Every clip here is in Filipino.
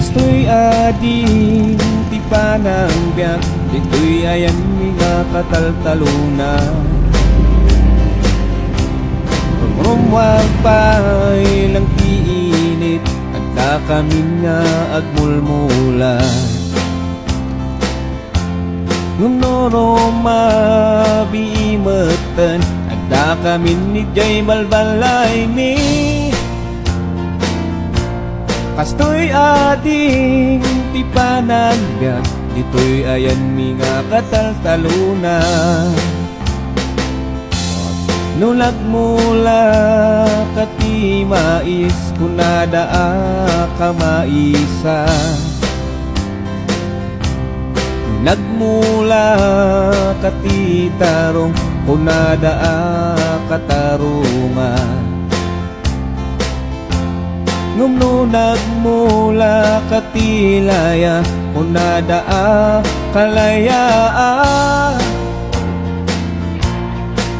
Kastoy ading ti panang biyak Dito'y ayan mga Rumwag pa'y lang tiinit At kakamin nga agmulmula Ngunoro mabiimatan At kakamin ni Jay Balbalay ni Kastoy ating tipanagbiag Dito'y ayan mga kataltaluna Nulag mula kati mais Kunada ka maisa. Nagmula kati tarong Kunada katarungan Ngumno nagmula katilaya Kunada kalayaan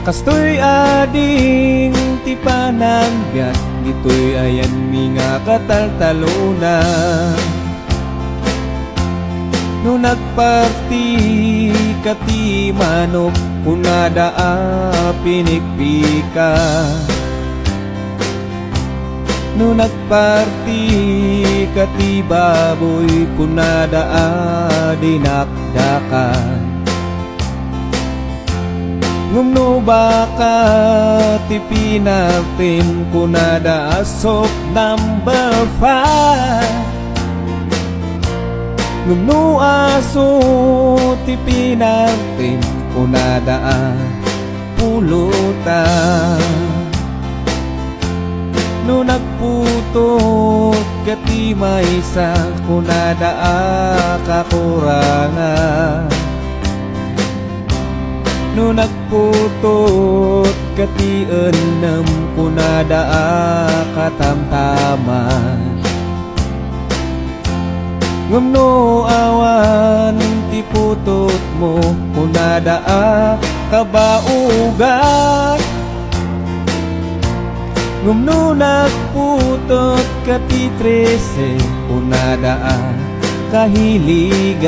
Kastoy ading tipanang biyak Dito'y ayan mga kataltaluna. No nagparti kati manok Kunada pinikpika No nagparti kati baboy Kunada dinakdakan. Ngumno baka tipinapin Kunada asok number five. Ngumno aso tipinapin Kunada pulutan kati may sa kunada kakurangan No nagputot kati enam kunada katamtaman Ngumno awan ti putot mo kunada kabaugan Ngumno nagputot kati trese Unada kahiligan.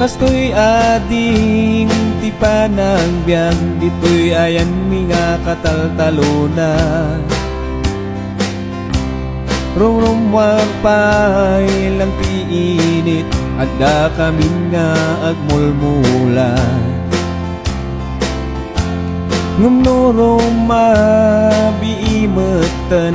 Kastoy ading ti panang biyang Dito'y ayan mga kataltaluna Rumrumwag pa'y lang tiinit Adda kami nga agmulmulan Ngumnuro mabiimatan